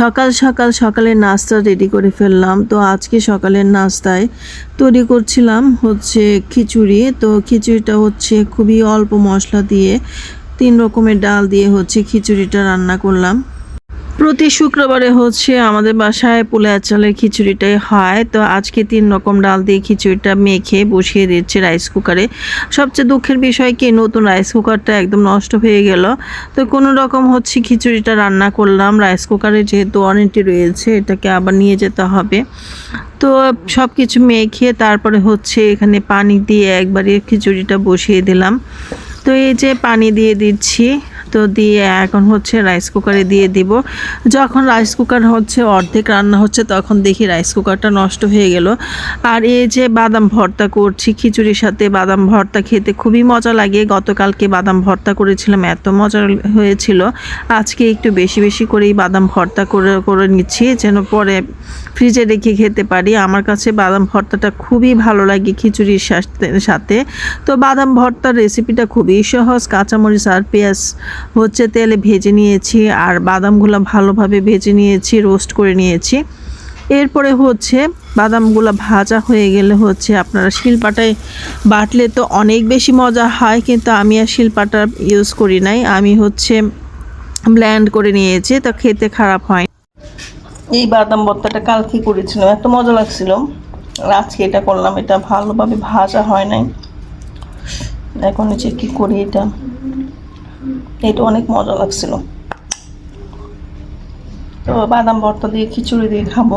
সকাল সকাল সকালের নাস্তা রেডি করে ফেললাম। তো আজকে সকালের নাস্তায় তৈরি করছিলাম হচ্ছে খিচুড়ি। তো খিচুড়িটা হচ্ছে খুবই অল্প মশলা দিয়ে, তিন রকমের ডাল দিয়ে হচ্ছে খিচুড়িটা রান্না করলাম। প্রতি শুক্রবারে হচ্ছে আমাদের বাসায় পোলা চালের খিচুড়িটাই হয়। তো আজকে তিন রকম ডাল দিয়ে খিচুড়িটা মেখে বসিয়ে দিচ্ছে রাইস কুকারে সবচেয়ে দুঃখের বিষয় কি, নতুন রাইস কুকারটা একদম নষ্ট হয়ে গেল। তো কোনো রকম হচ্ছে খিচুড়িটা রান্না করলাম। রাইস কুকারে যেহেতু ওয়ারেন্টি রয়েছে, এটাকে আবার নিয়ে যেতে হবে। তো সব কিছু মেখে তারপরে হচ্ছে এখানে পানি দিয়ে একবারে খিচুড়িটা বসিয়ে দিলাম। তো এই যে পানি দিয়ে দিচ্ছি তো দিয়ে এখন হচ্ছে রাইস কুকারে দিয়ে দিব। যখন রাইস কুকার হচ্ছে অর্ধেক রান্না হচ্ছে, তখন দেখি রাইস কুকারটা নষ্ট হয়ে গেল। আর এই যে বাদাম ভর্তা করছি, খিচুড়ির সাথে বাদাম ভর্তা খেতে খুবই মজা লাগে। গতকালকে বাদাম ভর্তা করেছিলাম, এত মজা হয়েছিল। আজকে একটু বেশি বেশি করেই বাদাম ভর্তা করে করে নিচ্ছি, যেন পরে ফ্রিজে রেখে খেতে পারি। আমার কাছে বাদাম ভর্তাটা খুবই ভালো লাগে খিচুড়ির সাথে- তো বাদাম ভর্তার রেসিপিটা খুবই সহজ, কাঁচামরিচ আর পেঁয়াজ হচ্ছে তেলে ভেজে নিয়েছি আর বাদামগুলো ভালোভাবে ভেজে নিয়েছি রোস্ট করে নিয়েছি। এরপরে হচ্ছে বাদামগুলো ভাজা হয়ে গেলে হচ্ছে আপনারা শিলপাটায় বাটলে তো অনেক বেশি মজা হয়, কিন্তু আমি আর শিলপাটা ইউজ করি নাই। আমি হচ্ছে ব্ল্যান্ড করে নিয়েছি, তো খেতে খারাপ হয়। এই বাদাম ভর্তাটা কালকে করেছিলাম, এত মজা লাগছিল। আজকে এটা করলাম, এটা ভালোভাবে ভাজা হয় নাই। এখন হচ্ছে কি করি এটা? এটা অনেক মজা লাগছিল। তো বাদাম ভর্তা দিয়ে খিচুড়ি দিয়ে খাব।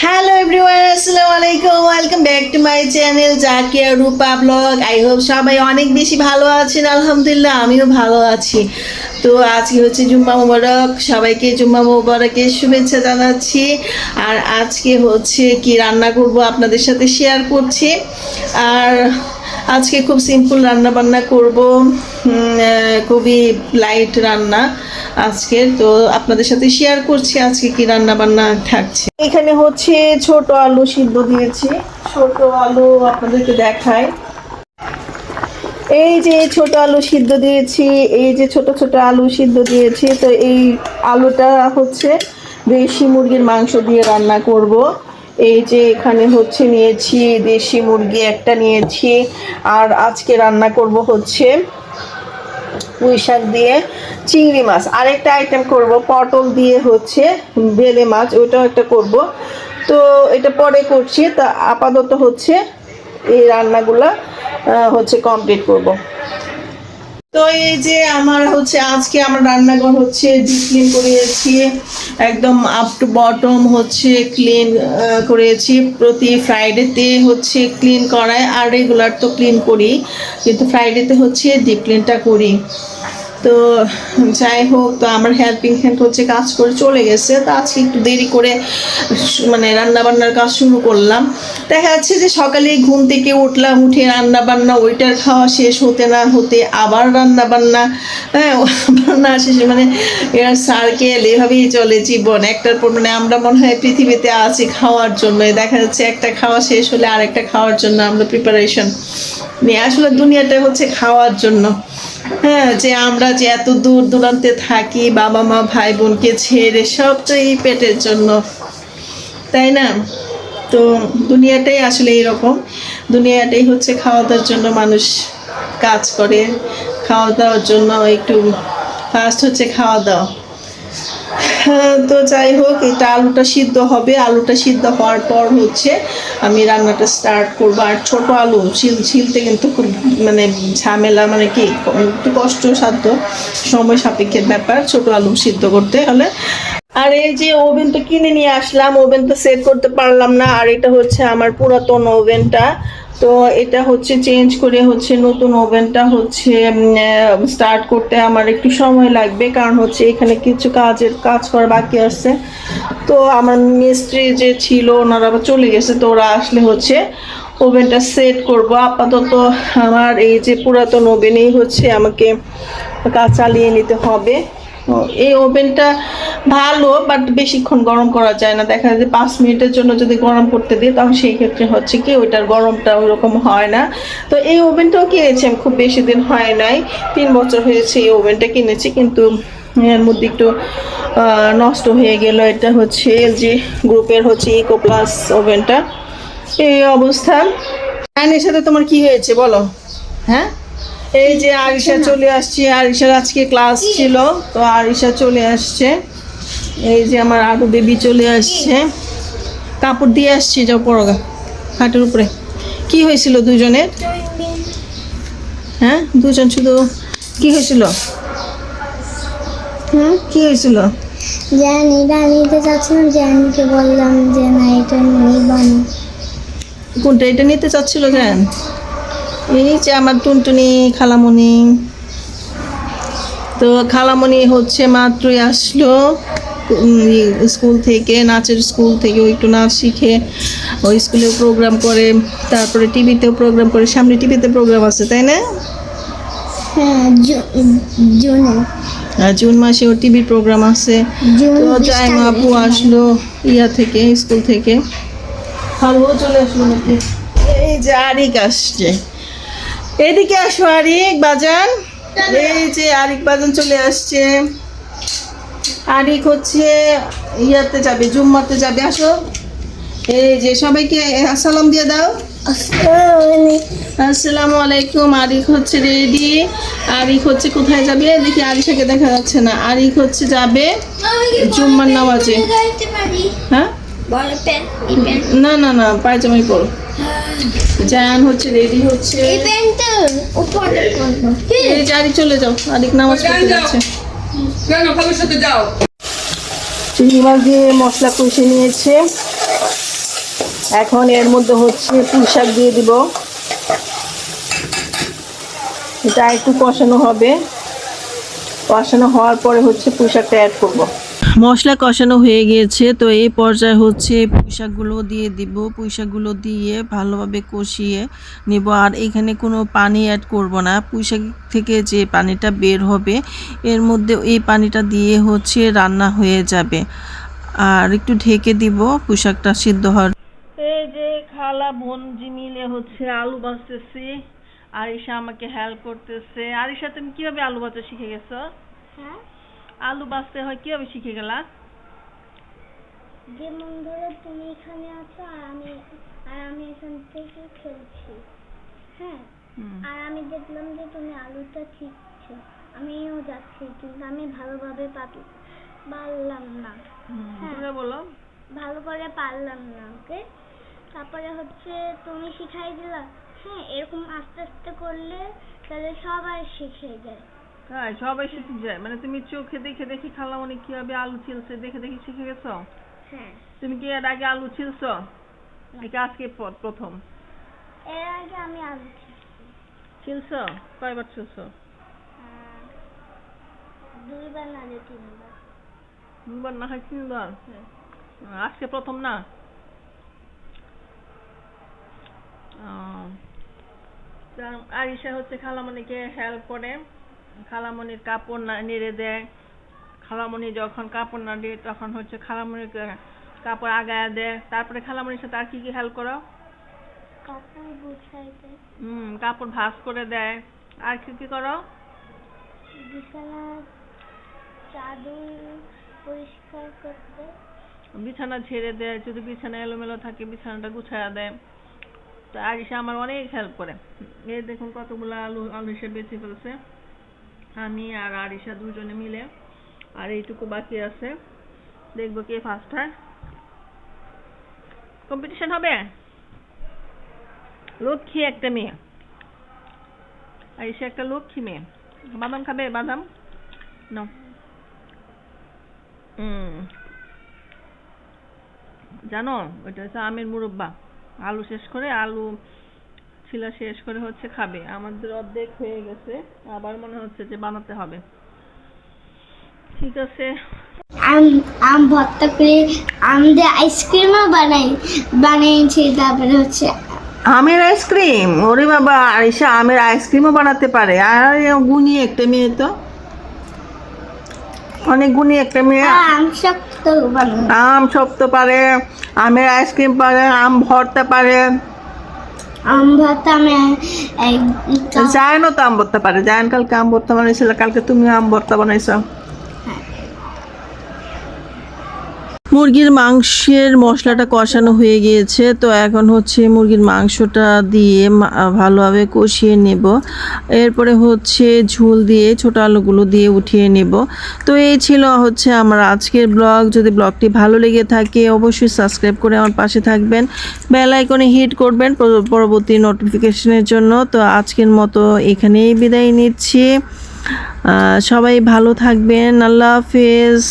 হ্যালো এভরিওয়ান আসসালামু আলাইকুম। Welcome back to my channel Zakia Rupa blog I hope সবাই অনেক বেশি ভালো আছেন, আলহামদুলিল্লাহ, আমিও ভালো আছি। তো আজকে হচ্ছে জুম্মা মোবারক। সবাইকে জুম্মা মোবারকের শুভেচ্ছা জানাচ্ছি। আর আজকে হচ্ছে কি রান্না করব আপনাদের সাথে শেয়ার করছি। আর আজকে খুব সিম্পল রান্না বান্না করব খুবই লাইট রান্না আজকে তো আপনাদের সাথে শেয়ার করছি আজকে কি রান্না বান্না থাকছে। এখানে হচ্ছে ছোট আলু সিদ্ধ দিয়েছি। ছোট আলু আপনাদেরকে দেখাই। এই যে ছোট আলু সিদ্ধ দিয়েছি, এই যে ছোট ছোট আলু সিদ্ধ দিয়েছি, তো এই আলুটা হচ্ছে দেশি মুরগির মাংস দিয়ে রান্না করব। এই যে এখানে হচ্ছে নিয়েছি দেশি মুরগি একটা নিয়েছি। আর আজকে রান্না করব হচ্ছে পুঁই শাক দিয়ে চিংড়ি মাছ। আরেকটা আইটেম করব, পটল দিয়ে হচ্ছে বেলে মাছ, ওইটাও একটা করব। তো এটা পরে করছি, তা আপাতত হচ্ছে এই রান্নাগুলা হচ্ছে কমপ্লিট করব। তো এই যে আমার হচ্ছে, আজকে আমার রান্নাঘর হচ্ছে ডিপ ক্লিন করিয়েছি, একদম আপ টু বটম হচ্ছে ক্লিন করেছি প্রতি ফ্রাইডেতে হচ্ছে ক্লিন করায়, আর রেগুলার তো ক্লিন করি, কিন্তু ফ্রাইডেতে হচ্ছে ডিপ ক্লিনটা করি। তো যাই হোক, তো আমার হেল্পিং হ্যান্ড হচ্ছে কাজ করে চলে গেছে। তো আজকে একটু দেরি করে মানে রান্নাবান্নার কাজ শুরু করলাম। দেখা যাচ্ছে যে সকালে ঘুম থেকে উঠলাম, উঠে রান্নাবান্না, ওইটার খাওয়া শেষ হতে না হতে আবার রান্নাবান্না। হ্যাঁ রান্না শেষে মানে এর সার্কেল এভাবেই চলে জীবন। একটার পর মানে আমরা মনে হয় পৃথিবীতে আছি খাওয়ার জন্য। দেখা যাচ্ছে একটা খাওয়া শেষ হলে আরেকটা খাওয়ার জন্য আমরা প্রিপারেশন নিয়ে আসলে দুনিয়াটা হচ্ছে খাওয়ার জন্য। হ্যাঁ যে আমরা যে এত দূর দূরান্তে থাকি, বাবা মা, ভাই বোনকে ছেড়ে সব তো এই পেটের জন্য, তাই না? তো দুনিয়াটাই আসলে এইরকম দুনিয়াটাই হচ্ছে খাওয়া দাওয়ার জন্য মানুষ কাজ করে। খাওয়া দাওয়ার জন্য একটু ফার্স্ট হচ্ছে খাওয়া দাওয়া তো যাই হোক, এটা আলুটা সিদ্ধ হবে। আলুটা সিদ্ধ হওয়ার পর হচ্ছে আমি রান্নাটা স্টার্ট করব। আর ছোট আলু, ছিল, ছিলতে কিন্তু খুব মানে ঝামেলা মানে কি, একটু কষ্টসাধ্য সময় সাপেক্ষের ব্যাপার, ছোট আলু সিদ্ধ করতে হলে। আর এই যে ওভেন তো কিনে নিয়ে আসলাম, ওভেন তো সেট করতে পারলাম না। আর এটা হচ্ছে আমার পুরাতন ওভেনটা। তো এটা হচ্ছে চেঞ্জ করে হচ্ছে নতুন ওভেনটা হচ্ছে স্টার্ট করতে আমার একটু সময় লাগবে। কারণ হচ্ছে এখানে কিছু কাজের, কাজ করা বাকি আছে। তো আমার মিস্ত্রি যে ছিল, ওনারা আবার চলে গেছে। তো ওরা আসলে হচ্ছে ওভেনটা সেট করব। আপাতত আমার এই যে পুরাতন ওভেনেই হচ্ছে আমাকে কাজ চালিয়ে নিতে হবে। এই ওভেনটা ভালো বাট বেশিক্ষণ গরম করা যায় না। দেখা যায় যে পাঁচ মিনিটের জন্য যদি গরম করতে দিই, তখন সেই ক্ষেত্রে হচ্ছে কি ওইটার গরমটা ওইরকম হয় না। তো এই ওভেনটাও কিনেছি আমি, খুব বেশি দিন হয় নাই। তিন বছর হয়েছে এই ওভেনটা কিনেছি, কিন্তু এর মধ্যে একটু নষ্ট হয়ে গেল। এটা হচ্ছে এলজি গ্রুপের হচ্ছে ইকো প্লাস ওভেনটা। এই অবস্থা। আইনের সাথে তোমার কি হয়েছে বলো? হ্যাঁ? এই যে আরিশা চলে আসছে আরিশার আজকে ক্লাস ছিল তো আরিশা চলে আসছে। এই যে আমার আরু বেবি চলে আসছে। কাপড় দিয়ে আসছি যাও পরগা খাটের উপরে। কি হয়েছিল দুজনের? হ্যাঁ দুজন শুধু কি হয়েছিল? হুম কি হয়েছিল? জানি নিতে চাচ্ছিলাম জানিকে বললাম যে না এটা নিব কোনটা এটা নিতে চাচ্ছিল জান এই যে আমার টুনটুনি খালামণি তো খালামণি হচ্ছে মাত্রই আসলো স্কুল থেকে নাচের স্কুল থেকে ও একটু নাচ শিখে ওই স্কুলেও প্রোগ্রাম করে তারপরে টিভিতেও প্রোগ্রাম করে সামনে টিভিতে প্রোগ্রাম আছে তাই না? হ্যাঁ জুনে। জুন মাসে ওর টিভির প্রোগ্রাম আছে। তো জাইমা আপু আসলো ইয়া থেকে স্কুল থেকে। ভালো চলে আসলো নাকি? এই যে আরিক আসছে। এদিকে আসো আরিক বাজান। এই যে আরিক বাজান চলে আসছে। আরিক হচ্ছে ইয়াতে যাবে জুম্মাতে যাবে। আসো। এই যে সবাইকে আসসালাম দিয়ে দাও। আসসালামু আলাইকুম আরিক হচ্ছে রেডি আরিক হচ্ছে কোথায় যাবে? দেখি আরিশাকে দেখা যাচ্ছে না। আরিক হচ্ছে যাবে জুম্মার নামাজে। হ্যাঁ? না না না পায়জামাই পরো। জায়ান হচ্ছে রেডি হচ্ছে। এই আরিক চলে যাও আরিক নামাজ পড়তে যাচ্ছে। কেন খাবার সাথে যাও। চিংড়ি মাছ দিয়ে মশলা কষে নিয়েছে। এখন এর মধ্যে হচ্ছে পুঁই শাক দিয়ে দিব। এটা একটু কষানো হবে। কষানো হওয়ার পরে হচ্ছে পুঁই শাকটা অ্যাড করব। মশলা কষানো হয়ে গিয়েছে তো এই পর্যায়ে হচ্ছে পুঁইশাকগুলো দিয়ে দিব। পুঁইশাকগুলো দিয়ে ভালোভাবে কষিয়ে নেব। আর এখানে কোনো পানি অ্যাড করব না। পুঁইশাক থেকে যে পানিটা বের হবে এর মধ্যে এই পানিটা দিয়ে হচ্ছে রান্না হয়ে যাবে। আর একটু ঢেকে দিব পুঁইশাকটা সিদ্ধ হওয়ার। এই যে খালা বোনজি মিলে হচ্ছে আলু বাছতেছি আরিশা আমাকে হেল্প করতেছে। আরিশা তুমি কীভাবে আলু বাছা শিখে গেছো? হ্যাঁ। আলু বাছতে হয় কীভাবে শিখে গেলা? যেমন ধরো তুমি এখানে আছো আর আমি আর আমি এখান থেকে খেলছি। হ্যাঁ? আর আমি দেখলাম যে তুমি আলুটা ঠিকছো আমিও যাচ্ছি কিন্তু আমি ভালোভাবে পারলাম না। হ্যাঁ। বলো। ভালো করে পারলাম না ওকে? তারপরে হচ্ছে তুমি শিখাই দিলা। হ্যাঁ এরকম আস্তে আস্তে করলে তাহলে সবাই শিখে যায়। হ্যাঁ সবাই শিখে যায়। মানে তুমি চোখে দেখে দেখে খালামণি কীভাবে আলু ছিলছে দেখে দেখে শিখে গেছো? হ্যাঁ। তুমি কি এর আগে আলু ছিলছো? নাকি আজকে প্রথম। এর আগে আমি আলু ছিলছো। কয়বার ছিলছো? দুইবার না তিনবার। দুবার না হয় তিনবার? আজকে প্রথম না? আরিশা হচ্ছে খালামণিকে হেল্প করে। খালামণির কাপড় না নেড়ে দেয়। খালামণি যখন কাপড় না দিয়ে তখন হচ্ছে খালামণিকে কাপড় আগায় দেয়। তারপরে খালামণির সাথে আর কি কি হেল্প করো? কাপড় গুছাইতে হুম কাপড় ভাঁজ করে দেয়। আর কি কি করো? বিছানা চাদর পরিষ্কার করতে বিছানা ঝেড়ে দেয় যদি বিছানা এলোমেলো থাকে বিছানাটা গুছায়া দেয়। তো আরিশা আমার অনেক হেল্প করে। এই দেখুন কতগুলো আলু আলু হিসেবে বেছে ফেলছে। আমি আর আরিশা দুজনে মিলে। আর এইটুকু বাকি আছে। দেখব কে ফার্স্ট হয়। কম্পিটিশন হবে? লক্ষ্মী একটা মেয়ে। আরিশা একটা লক্ষ্মী মেয়ে। বাদাম খাবে? বাদাম? হুম জানো, ওইটা হচ্ছে আমের মুরব্বা। আলু শেষ করে আলু ছিলা শেষ করে হচ্ছে খাবে। আমাদের অর্ধেক হয়ে গেছে আবার মনে হচ্ছে যে বানাতে হবে। ঠিক আছে। আম আম ভর্তা করে আম দিয়ে আইসক্রিমও বানাই বানিয়েছি তারপরে হচ্ছে আমের আইসক্রিম? ওরে বাবা আরিশা আমের আইসক্রিমও বানাতে পারে। আর গুনি একটা মেয়ে তো। অনেক গুণী একটা মেয়ে। আম শক্ত বানানো আম শক্ত পারে আমের আইসক্রিম পারে আম ভর্তা পারে আম ভাত আমি এক কাপ জায়নও তো আম ভর্তা পারে। জায়ন কালকে আম ভর্তা বানাইছিল, কালকে তুমি আম ভর্তা বানাইছো। মুরগির মাংসের মশলাটা কষানো হয়ে গিয়েছে, তো এখন হচ্ছে মুরগির মাংসটা দিয়ে ভালোভাবে কষিয়ে নেব। এরপরে হচ্ছে ঝোল দিয়ে ছোট আলুগুলো দিয়ে উঠিয়ে নেব। তো এই ছিল হচ্ছে আমার আজকের ব্লগ। যদি ব্লগটি ভালো লেগে থাকে, অবশ্যই সাবস্ক্রাইব করে আমার পাশে থাকবেন। বেল আইকনে হিট করবেন পরবর্তী নোটিফিকেশনের জন্য। তো আজকের মতো এখানেই বিদায় নিচ্ছি। সবাই ভালো থাকবেন। আল্লাহ হাফেজ।